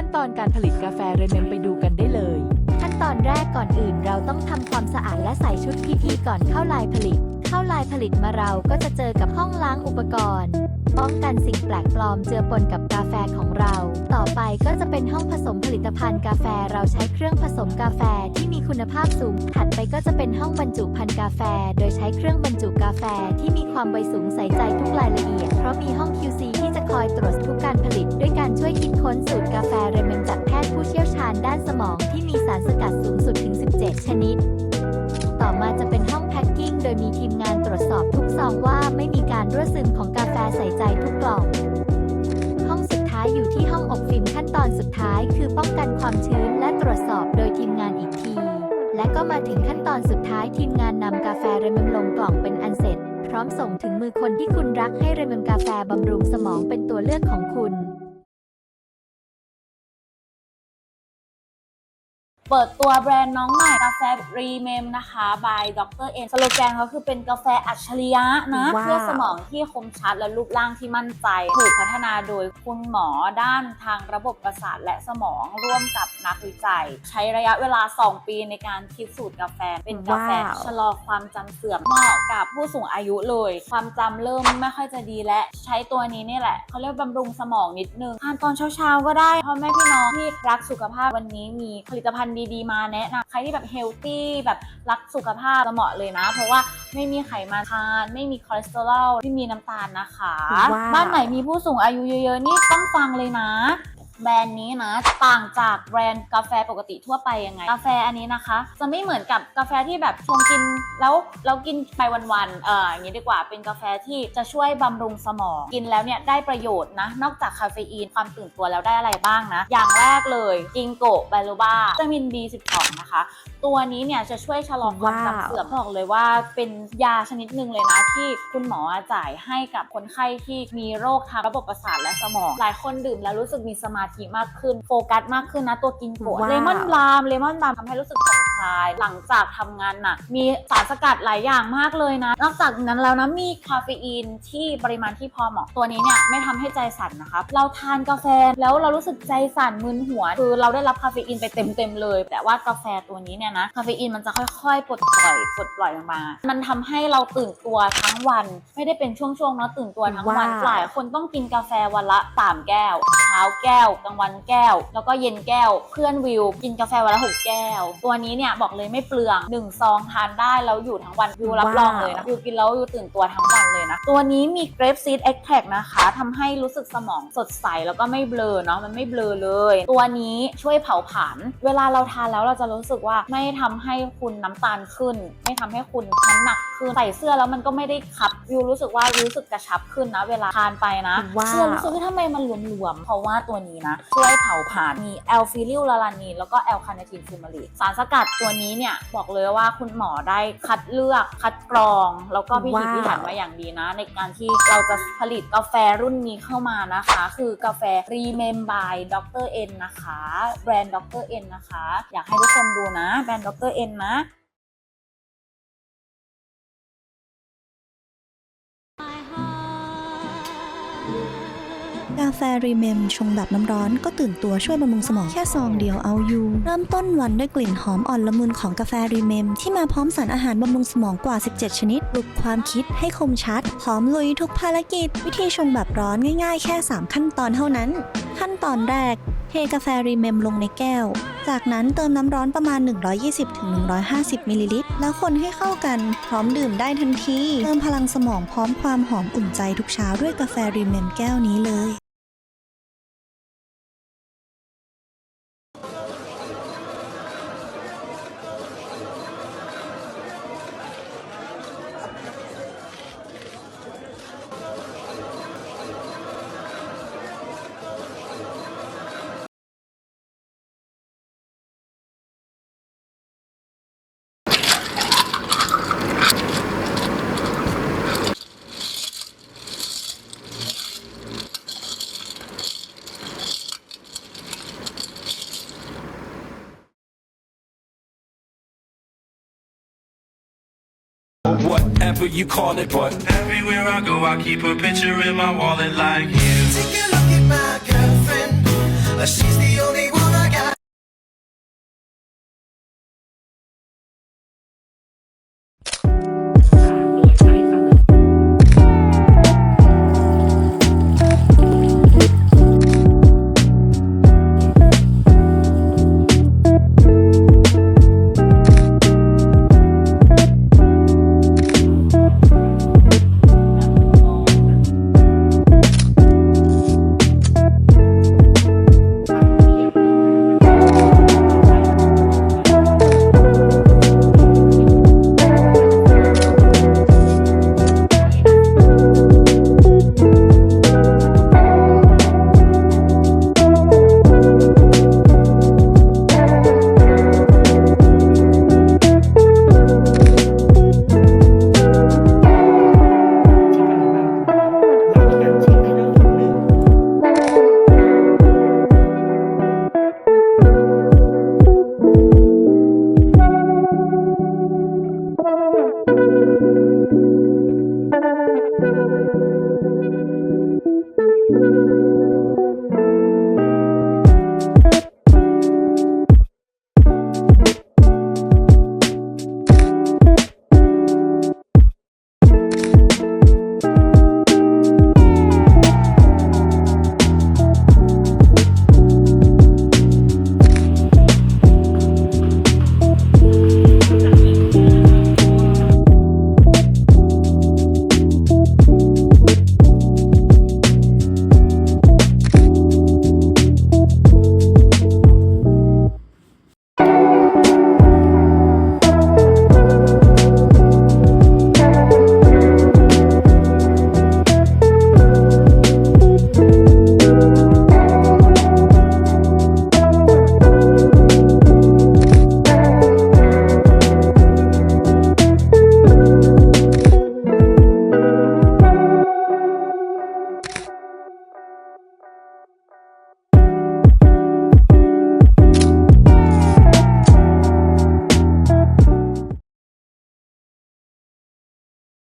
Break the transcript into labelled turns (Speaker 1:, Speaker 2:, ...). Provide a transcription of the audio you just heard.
Speaker 1: ขั้นตอนการผลิตกาแฟเรเมมไปดูกันได้เลย
Speaker 2: ขั้นตอนแรกก่อนอื่นเราต้องทำความสะอาดและใส่ชุด PP ก่อนเข้าลายผลิต เข้าลายผลิตมาเราก็จะเจอกับห้องล้างอุปกรณ์ ป้องกันสิ่งแปลกปลอมเจือปนกับกาแฟของเรา ต่อไปก็จะเป็นห้องผสมผลิตภัณฑ์กาแฟเราใช้เครื่องผสมกาแฟที่มีคุณภาพสูง ถัดไปก็จะเป็นห้องบรรจุภัณฑ์กาแฟ โดยใช้เครื่องบรรจุกาแฟที่มีความไวสูงใส่ใจทุกรายละเอียด เพราะมีห้อง QC ที่จะคอยตรวจทุก ค้นสูตรกาแฟเรเมนจากแพทย์ผู้เชี่ยวชาญด้านสมองที่มีสารสกัดสูงสุดถึง 17 ชนิด ต่อมาจะเป็นห้องแพ็คกิ้งโดยมีทีมงานตรวจสอบทุกซองว่าไม่มีการรั่วซึมของกาแฟใส่ใจทุกกล่อง ห้องสุดท้ายอยู่ที่ห้องอบฟิล์มขั้นตอนสุดท้ายคือป้องกันความชื้นและตรวจสอบโดยทีมงานอีกที และก็มาถึงขั้นตอนสุดท้ายทีมงานนำกาแฟเรมิมลงกล่องเป็นอันเสร็จ พร้อมส่งถึงมือคนที่คุณรักให้เรมิมกาแฟบำรุงสมองเป็นตัวเลือกของคุณ
Speaker 3: เปิดตัวแบรนด์น้องใหม่กาแฟรีเมมนะคะ by ดรเอ็นสโลแกนเขาคือเป็นกาแฟอัจฉริยะนะ
Speaker 1: ว้าว
Speaker 3: เพื่อสมองที่คมชัดและรูปร่างที่มั่นใจ ถูกพัฒนาโดยคุณหมอด้านทางระบบประสาทและสมองร่วมกับนักวิจัย ใช้ระยะเวลา 2 ปีในการคิดสูตรกาแฟ เป็นกาแฟ
Speaker 1: ว้าว
Speaker 3: ชะลอความจำเสื่อมเหมาะกับผู้สูงอายุเลย ความจำเริ่มไม่ค่อยจะดีและใช้ตัวนี้นี่แหละเขาเรียกบำรุงสมองนิดนึงทานตอนเช้าๆก็ได้พ่อแม่พี่น้องที่รักสุขภาพวันนี้มีผลิตภัณฑ์ดีๆ มาแนะนำใครที่แบบเฮลตี้แบบรักสุขภาพจะเหมาะเลยนะ เพราะว่าไม่มีไขมันทาน ไม่มีคอเลสเตอรอลไม่มีน้ำตาลนะคะ
Speaker 1: ว้าว
Speaker 3: บ้านไหนมีผู้สูงอายุเยอะๆนี่ต้องฟังเลยนะ แบรนด์นี้นะต่างจากแบรนด์กาแฟปกติทั่วไปยังไง กาแฟอันนี้นะคะ จะไม่เหมือนกับกาแฟที่แบบชงกินแล้วเรากินไปวันๆเอออย่างนี้ดีกว่าเป็นกาแฟที่จะช่วยบำรุงสมอง กินแล้วเนี่ยได้ประโยชน์นะ นอกจากคาเฟอีนความตื่นตัวแล้วได้อะไรบ้างนะ อย่างแรกเลยกิงโกะบาลบาวิตามิน B12 นะคะตัวนี้เนี่ยจะช่วยชะลอความ
Speaker 1: ว้าว
Speaker 3: จำเสื่อมบอกเลยว่าเป็นยาชนิดหนึ่งเลยนะที่คุณหมอจ่ายให้กับคนไข้ที่มีโรคทางระบบประสาทและสมอง หลายคนดื่มแล้วรู้สึกมีสมาธิมากขึ้น โฟกัสมากขึ้นนะตัวกินโกะ
Speaker 1: ว้าว
Speaker 3: เลมอนบลามเลมอนบลามทำให้รู้สึกผ่อนค ลาย หลังจากทำงานหนัก มีสารสกัดหลายอย่างมากเลยนะ นอกจากนั้นแล้วนะมีคาเฟอีนที่ปริมาณที่พอเหมาะ ตัวนี้เนี่ยไม่ทำให้ใจสั่นนะคะ เราทานกาแฟแล้วเรารู้สึกใจสั่นมึนหัว คือเราได้รับคาเฟอีนไปเต็มๆเลย แต่ว่ากาแฟตัวนี้เนี่ยนะ คาเฟอีนมันจะค่อยๆปลดปล่อยปลดปล่อยออกมา มันทำให้เราตื่นตัวทั้งวัน ไม่ได้เป็นช่วงๆเนาะตื่นตัวทั้งวัน
Speaker 1: ว้าว
Speaker 3: หลายคนต้องกินกาแฟวันละสามแก้ว เช้าแก้ว กลางวันแก้ว แล้วก็เย็นแก้ว เพื่อนวิว กินกาแฟวันละหกแก้ว ตัวนี้เนี่ยบอกเลยไม่เปลืองหนึ่งซองทานได้แล้วอยู่ทั้งวันวิวรับรองเลยนะวิวกินแล้ววิวตื่นตัวทั้งวันเลยนะ ตัวนี้มี grape seed extract นะคะทำให้รู้สึกสมองสดใสแล้วก็ไม่เบลอเนาะมันไม่เบลอเลย ตัวนี้ช่วยเผาผลาญเวลาเราทานแล้วเราจะรู้สึกว่าไม่ทำให้คุณน้ำตาลขึ้น ไม่ทำให้คุณน้ำหนักขึ้นใส่เสื้อแล้วมันก็ไม่ได้คับวิวรู้สึกว่ารู้สึกกระชับขึ้นนะ เวลาทานไปนะ
Speaker 1: ว้าว
Speaker 3: เสื้อรู้สึกว่าทำไมมันหลวมๆเพราะว่าตัวนี้นะช่วยเผาผลาญมีแอลฟิลิลลาลานีนแล้วก็แอลคาเนทินฟูมารีสารสกัดตัวนี้เนี่ยบอกเลยว่าคุณหมอได้คัดเลือกคัดกรอง แล้วก็พิถีพิถันมาอย่างดีนะ ในการที่เราจะผลิตกาแฟรุ่นนี้เข้ามานะคะ คือกาแฟ Remember Dr. N นนะคะแบรนด์ Dr. N นนะคะ อยากให้ทุกคนดูนะ แบรนด์ Dr. N นะ
Speaker 4: กาแฟรีเมมชงแบบน้ำร้อนก็ตื่นตัวช่วยบำรุงสมองแค่ซองเดียวเอาอยู่ เริ่มต้นวันด้วยกลิ่นหอมอ่อนละมุนของกาแฟรีเมม ที่มาพร้อมสารอาหารบำรุงสมองกว่า 17 ชนิดปลุกความคิดให้คมชัด พร้อมลุยทุกภารกิจ วิธีชงแบบร้อนง่ายๆ แค่ 3 ขั้นตอนเท่านั้น ขั้นตอนแรก เทกาแฟรีเมมลงในแก้ว จากนั้นเติมน้ำร้อนประมาณ 120-150มิลลิลิตรแล้วคนให้เข้ากันพร้อมดื่มได้ทันที เติมพลังสมองพร้อมความหอมอุ่นใจทุกเช้าด้วยกาแฟรีเมมแก้วนี้เลย
Speaker 5: Whatever you call it, but everywhere I go, I keep a picture in my wallet like you.
Speaker 6: Take a look at my girlfriend. Uh, she's the only